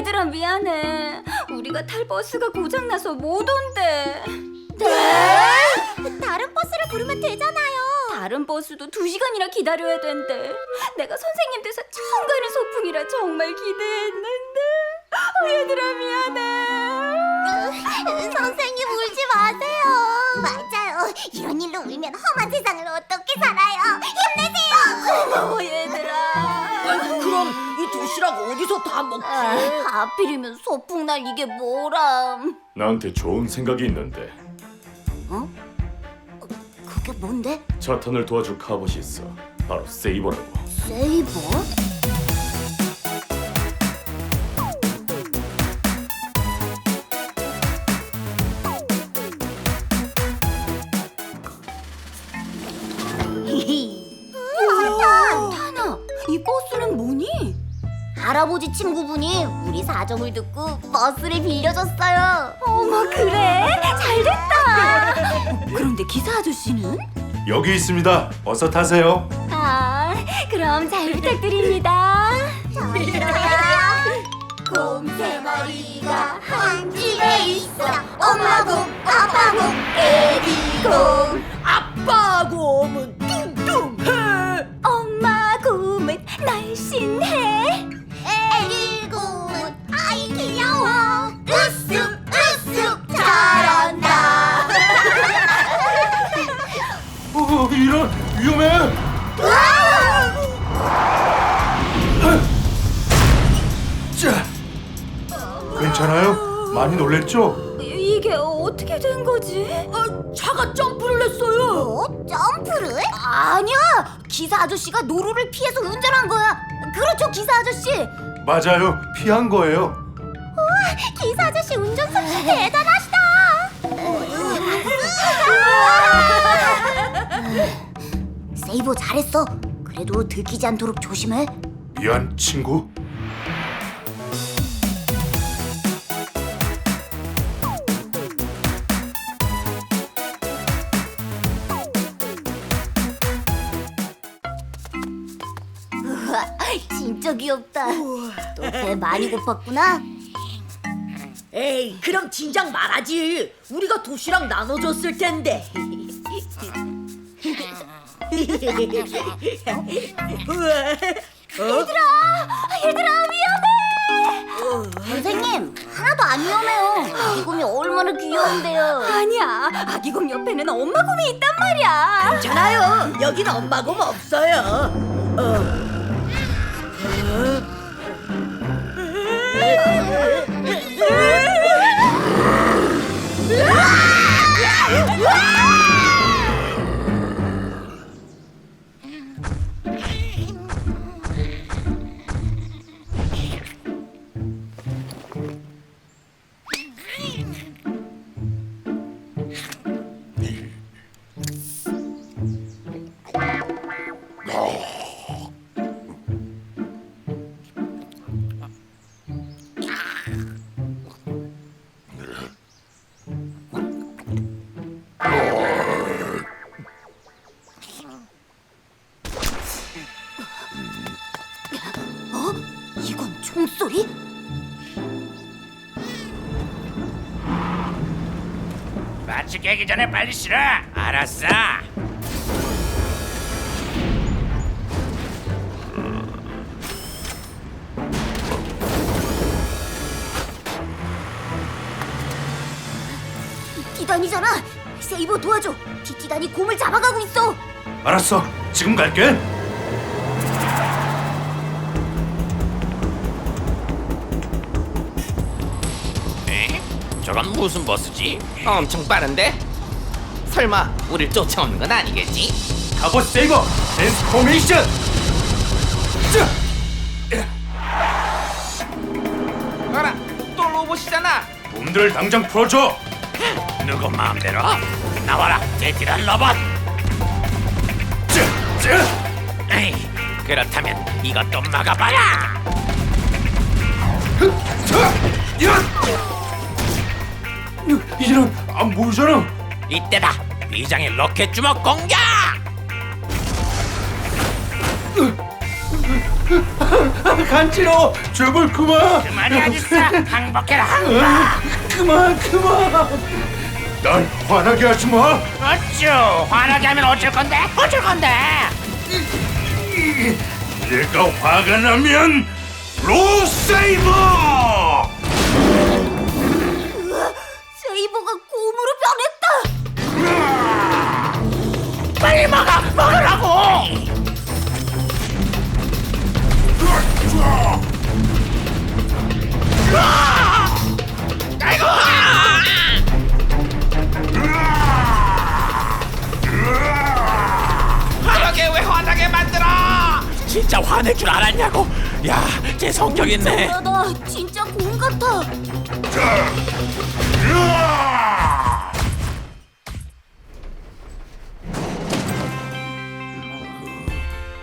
미안해. 우리가 탈 버스가 고장나서 못 온대. 네? 다른 버스를 부르면 되잖아요. 다른 버스도 두 시간이나 기다려야 된대. 내가 선생님 돼서 처음 가는 소풍이라 정말 기대했는데. 어, 얘들아 미안해. 선생님 울지 마세요. 맞아요. 이런 일로 울면 험한 세상을 어디서 다 먹지? 아, 하필이면 소풍날 이게 뭐람. 나한테 좋은 생각이 있는데 그게 뭔데? 차탄을 도와줄 카봇이 있어. 바로 세이버라고. 세이버? 할아버지 친구분이 우리 사정을 듣고 버스를 빌려줬어요. 어머 그래? 잘됐다. 그런데 기사 아저씨는? 여기 있습니다. 어서 타세요. 아, 그럼 잘 부탁드립니다. 곰새머리가 한 집에 있어 엄마 괜찮아요? 많이 놀랬죠? 이- 이게 어떻게 된 거지? 아, 차가 점프를 했어요. 어? 점프를? 아니야 기사 아저씨가 노루를 피해서 운전한 거야 그렇죠 기사 아저씨 맞아요. 피한 거예요. 기사 아저씨 운전 솜씨 대단하시다 세이버 잘했어 그래도 들키지 않도록 조심해 미안, 친구. 진짜 귀엽다 너 배 많이 고팠구나 에이, 그럼 진작 말하지. 우리가 도시락 나눠줬을 텐데. 얘들아 위험해. 선생님 하나도 안 위험해요 이 곰이 얼마나 귀여운데요 아니야, 아기 곰 옆에는 엄마 곰이 있단 말이야. 괜찮아요. 여긴 엄마 곰 없어요. 어. Ei! Ei! Ei! Ei! 마치 깨기 전에 빨리 실어. 알았어. 티단이잖아 세이버 도와줘 티티단이 곰을 잡아가고 있어 알았어. 지금 갈게. 저건 무슨 버스지? 엄청 빠른데? 설마 우릴 쫓아오는 건 아니겠지? 카봇 세이버 트랜스포메이션. 자, 어라, 또 로봇이잖아. 놈들을 당장 풀어줘. 누구 마음대로? 나와라, 데티란 로봇. 자, 자. 에이, 그렇다면 이것도 막아봐라. 자, 야! 이런 안 보이잖아. 이때다. 비장의 로켓 주먹 공격! 간지러워. 제발 그만. 그만이 어딨어 항복해라 항복 그만 그만. 날 화나게 하지 마. 어쭈 화나게 하면 어쩔 건데 어쩔 건데 내가 화가 나면 로세이버. 세이버가 곰으로 변했다. 빨리 먹어 먹으라고 화나게 왜 화나게 만들어? 진짜 화낼 줄 알았냐고? 야, 제 성격 있네. 나 진짜 곰 같아.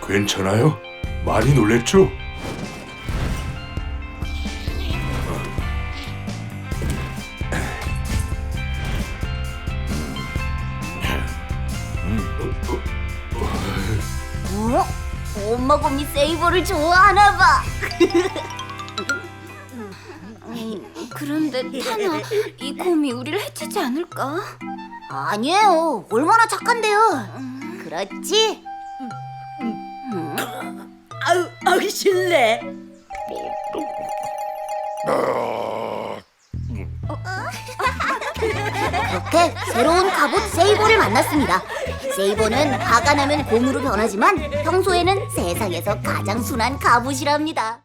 괜찮아요? 많이 놀랬죠? 어? 엄마 곰이 세이버를 좋아하나 봐. 음, 그런데 타나 이 곰이 우리를 해치지 않을까? 아니에요. 얼마나 착한데요. 그렇지? 아우 아우 실례. 그렇게 새로운 갑옷 세이보를 만났습니다. 세이보는 화가 나면 곰으로 변하지만 평소에는 세상에서 가장 순한 갑옷이랍니다.